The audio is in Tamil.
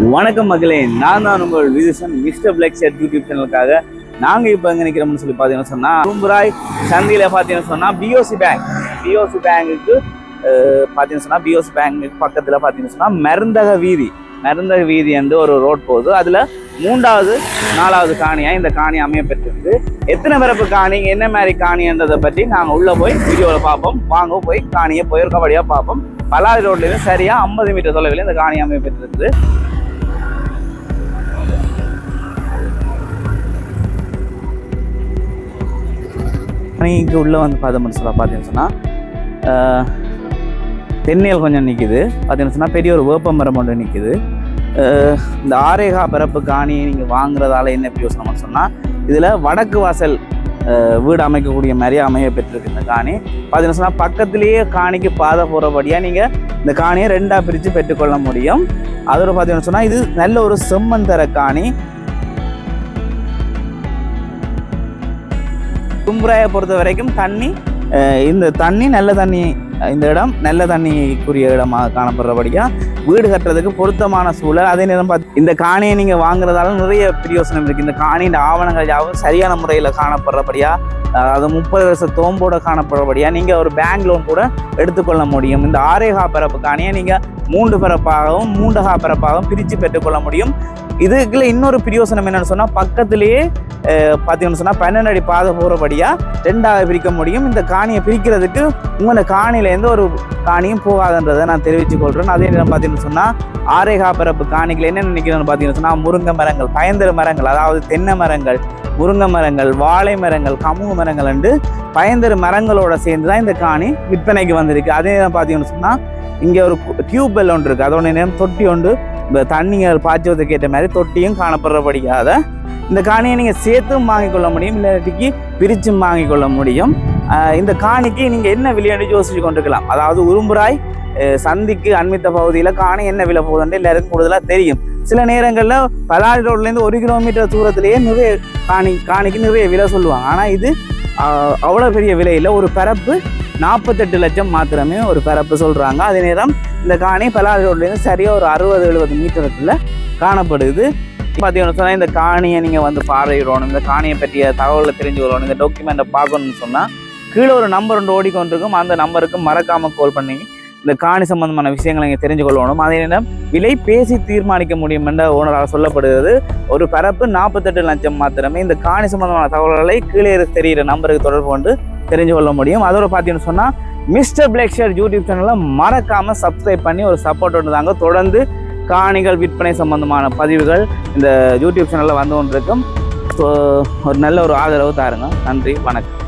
வணக்கம் மகளே நான் தான் உங்கள் Vithusan mister black share YouTube சேனலுக்காக. நாங்கள் இப்போ எங்கே நிற்கிறோம்னு சொல்லி பார்த்தீங்கன்னா சொன்னால் கும்பராய் சந்தியில் பார்த்தீங்கன்னு சொன்னால் பிஓசி பேங்க் பிஓசி பேங்குக்கு பார்த்தீங்கன்னு சொன்னால் பிஓசி பேங்குக்கு பக்கத்தில் பார்த்தீங்கன்னு சொன்னால் மருந்தக வீதி. மருந்தக வீதி வந்து ஒரு ரோட் போகுது. அதில் மூன்றாவது நாலாவது காணியாக இந்த காணி அமையப்பட்டிருக்கு எத்தனை பிறப்பு காணி என்ன மாதிரி காணின்றதை பற்றி நாங்கள் உள்ளே போய் வீடியோவில் பார்ப்போம். வாங்க போய் காணியை போய் ஒரு கபடியாக பார்ப்போம். பல்லாரி ரோட்லேருந்து சரியாக ஐம்பது மீட்டர் தொலைவில் இந்த காணி அமையப்பட்டிருக்குது பெற்றிருக்குது காணிக்கு உள்ளே வந்து பார்த்தோம்னு சொன்னால் பார்த்தீங்கன்னு சொன்னால் தென்னியல் கொஞ்சம் நிற்கிது பார்த்தீங்கன்னு சொன்னால் பெரிய ஒரு வேப்ப மரம் ஒன்று நிற்கிது இந்த ஆரேகா பிறப்பு காணியை நீங்கள் வாங்குறதால என்ன பிரயோசனம்னு சொன்னால் இதில் வடக்கு வாசல் வீடு அமைக்கக்கூடிய மாதிரி அமைய பெற்றிருக்கு இந்த காணி. பார்த்தீங்கன்னு சொன்னால் பக்கத்திலேயே காணிக்கு பாதை போகிறபடியாக நீங்கள் இந்த காணியை ரெண்டாக பிரித்து பெற்றுக்கொள்ள முடியும். அதோட பார்த்தீங்கன்னு சொன்னால் இது நல்ல ஒரு செம்மண் தர காணி. தும்புராயை பொறுத்த வரைக்கும் தண்ணி இந்த தண்ணி நல்ல தண்ணி இந்த இடம் நல்ல தண்ணிக்குரிய இடமாக காணப்படுறபடியாக வீடு கட்டுறதுக்கு பொருத்தமான சூழல். அதே நேரம் பார்த்து இந்த காணியை நீங்கள் வாங்குறதால நிறைய பிரயோசனம் இருக்குது இந்த காணியின் ஆவணங்கள் யாவும் சரியான முறையில் காணப்படுறபடியாக அதாவது முப்பது வருஷ தோம்போட காணப்படபடியாக நீங்கள் ஒரு பேங்க் லோன் கூட எடுத்துக்கொள்ள முடியும். இந்த ஆரேகா பிறப்பு காணியை நீங்கள் மூன்று பிறப்பாகவும் மூன்றகா பிறப்பாகவும் பிரித்து பெற்றுக்கொள்ள முடியும். இதுக்குள்ள இன்னொரு பிரயோசனம் என்னென்னு சொன்னால் பக்கத்திலேயே பார்த்தீங்கன்னு சொன்னால் பன்னெண்டு அடி பாதை போகிறபடியாக ரெண்டாக பிரிக்க முடியும். இந்த காணியை பிரிக்கிறதுக்கு உங்களோட காணியிலேருந்து ஒரு காணியும் போகாதுன்றதை நான் தெரிவித்துக் கொள்கிறேன் அதே நேரம் பார்த்தீங்கன்னு சொன்னால் ஆரேகா பிறப்பு காணிகள் என்ன நினைக்கிறேன்னு பார்த்தீங்கன்னு சொன்னால் முருங்கை மரங்கள் பயந்தர மரங்கள் அதாவது தென்னை மரங்கள் முருங்கை மரங்கள் வாழை மரங்கள் கமுகு மரங்கள் என்று பயந்தர மரங்களோட சேர்ந்து தான் இந்த காணி விற்பனைக்கு வந்திருக்கு. அதே பார்த்தீங்கன்னு சொன்னால் இங்கே ஒரு டியூப் பெல் ஒன்று இருக்குது அதோட நேரம் தொட்டி ஒன்று இந்த தண்ணிங்க பாய்ச்சுவதற்கு ஏற்ற மாதிரி தொட்டியும் காணப்படுறபடியாத இந்த காணியை நீங்கள் சேர்த்தும் வாங்கிக் கொள்ள முடியும் இல்லாட்டிக்கு பிரிச்சும் வாங்கிக் கொள்ள முடியும். இந்த காணிக்கு நீங்கள் என்ன விலையாண்டு யோசிச்சு கொண்டிருக்கலாம். அதாவது உரும்புராய் சந்திக்கு அண்மித்த பகுதியில் காணி என்ன விலை போகுதுன்னு எல்லாருக்கும் கூடுதலாக தெரியும். சில நேரங்களில் பலாரி ரோட்லேருந்து ஒரு கிலோமீட்டர் தூரத்திலேயே நிறைய காணி காணிக்கு நிறைய விலை சொல்லுவாங்க. ஆனால் இது அவ்வளோ பெரிய விலை இல்லை. ஒரு பரப்பு நாற்பத்தெட்டு லட்சம் மாத்திரமே ஒரு பரப்பு சொல்கிறாங்க அதே நேரம் இந்த காணி பலாரி ரோட்லேருந்து சரியாக ஒரு அறுபது எழுபது மீட்டருக்குள்ள காணப்படுது. பார்த்தீங்கன்னு சொன்னால் இந்த காணியை நீங்கள் வந்து பார்வையிடணும். இந்த காணியை பற்றிய தகவலை தெரிஞ்சுக்கணும் இந்த டாக்குமெண்ட்டை பார்க்கணும்னு சொன்னால் கீழே ஒரு நம்பர் ஒன்று ஓடிக்கொண்டிருக்கும். அந்த நம்பருக்கு மறக்காமல் கால் பண்ணி இந்த காணி சம்பந்தமான விஷயங்களை நீங்கள் தெரிஞ்சு கொள்ளணும் அதே நேரம் விலை பேசி தீர்மானிக்க முடியும் என்ற ஓனராக சொல்லப்படுகிறது. ஒரு பரப்பு நாற்பத்தெட்டு லட்சம் மாத்திரமே இந்த காணி சம்பந்தமான தகவல்களை கீழே தெரிகிற நம்பருக்கு தொடர்பு கொண்டு தெரிஞ்சு கொள்ள முடியும். அதோட பார்த்தீங்கன்னு சொன்னால் மிஸ்டர் பிளாக் ஷேர் யூடியூப் சேனலை மறக்காமல் சப்ஸ்கிரைப் பண்ணி ஒரு சப்போர்ட் ஒன்று தாங்க. தொடர்ந்து காணிகள் விற்பனை சம்பந்தமான பதிவுகள் இந்த யூடியூப் சேனலில் வந்து கொண்டிருக்கும். ஸோ ஒரு நல்ல ஒரு ஆதரவு தாருங்க. நன்றி வணக்கம்.